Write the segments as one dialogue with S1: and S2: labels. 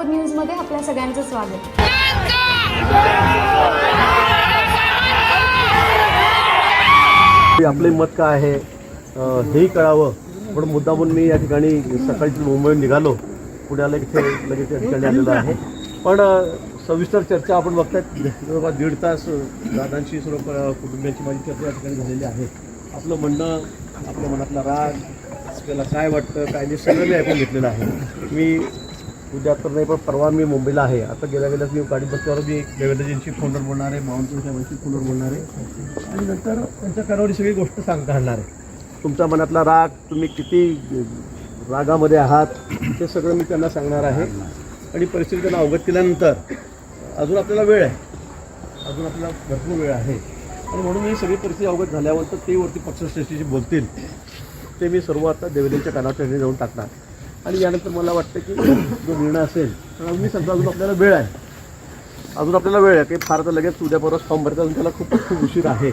S1: सोबत न्यूजमध्ये आपल्या सगळ्यांचं स्वागत.
S2: आपले मत काय आहे? अ, हेही कळावं. पण मुद्दामून मी या ठिकाणी सकाळी मुंबईहून निघालो. पुण्याला इथे लगेच या ठिकाणी आलेलो आहे. पण अ, सविस्तर चर्चा आपण बघताय जवळपास दीड तास अ, दादांशी सर्व प- कुटुंबियांची माझी चर्चा या ठिकाणी झालेली आहे. आपलं म्हणणं आपल्या मनातला राग आपल्याला काय वाटतं काय नाही सगळं मी ऐकून घेतलेलं आहे. मी उद्या तर नाही पण परवा मी मुंबईला आहे. आता गेल्या वेळेस मी गाडी बसल्यावर मी देवेंद्रजींशी फोनवर बोलणार आहे बावनकुळे साहेबांशी फोनवर बोलणार आहे. आणि नंतर त्यांच्या कानावर सगळी गोष्ट सांगता आणणार आहे. तुमच्या मनातला राग तुम्ही किती रागामध्ये आहात ते सगळं मी त्यांना सांगणार आहे. आणि परिस्थिती त्यांना अवगत केल्यानंतर अजून आपल्याला वेळ आहे. अजून आपल्याला भरपूर वेळ आहे. आणि म्हणून ही सगळी परिस्थिती अवगत झाल्यावर ते वरती पक्षश्रेष्ठीशी बोलतील. ते मी सर्व आता देवेंद्रच्या कानावर जाऊन टाकणार. आणि यानंतर मला वाटतं की जो निर्णय असेल तर अजून मी सांगतो अजून आपल्याला वेळ आहे. अजून आपल्याला वेळ आहे काही फार तर लगेच उद्या परत फॉर्म भरता अजून त्याला खूप खूप उशीर आहे.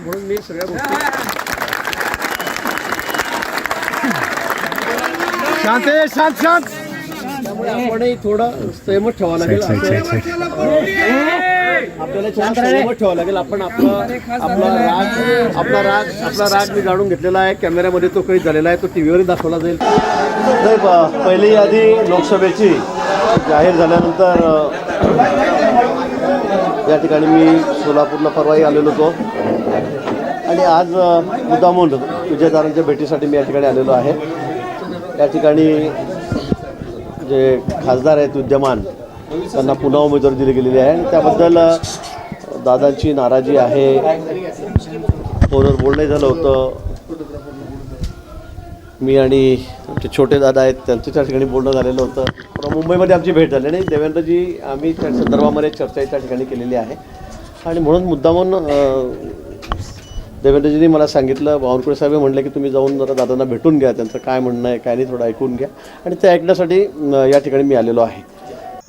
S2: म्हणून मी सगळ्या गोष्टी
S3: शांत शांत शांत.
S2: त्यामुळे आपणही थोडं संयमत ठेवावं लागेल. असं- आपल्याला थोडं संयमत ठेवावं लागेल. आपण आपला आपला राग आपला राग आपला राग मी जाणून घेतलेला आहे. कॅमेऱ्यामध्ये तो काही झालेला आहे तो टी व्हीवरही दाखवला जाईल. नाही पहिली यादी लोकसभेची जाहीर झाल्यानंतर या ठिकाणी मी सोलापूरला परवाही आलेलो होतो. आणि आज अ, मुद्दामून विजयदारांच्या भेटीसाठी मी या ठिकाणी आलेलो आहे. या ठिकाणी जे खासदार आहेत विद्यमान त्यांना पुन्हा उमेदवारी दिली गेलेली आहे. आणि त्याबद्दल दादांची नाराजी आहे. फोनवर बोलणं झालं होतं? मी आणि आमचे छोटे दादा आहेत त्यांचं त्या ठिकाणी बोलणं झालेलं होतं. पण मुंबईमध्ये आमची भेट झाली आणि देवेंद्रजी आम्ही त्या संदर्भामध्ये चर्चा त्या ठिकाणी केलेली आहे. आणि म्हणून मुद्दामून देवेंद्रजींनी मला सांगितलं बावनकुळे साहेब म्हणले की तुम्ही जाऊन जरा दादांना भेटून घ्या त्यांचं काय म्हणणं आहे काय नाही थोडं ऐकून घ्या. आणि ते ऐकण्यासाठी या ठिकाणी मी आलेलो आहे.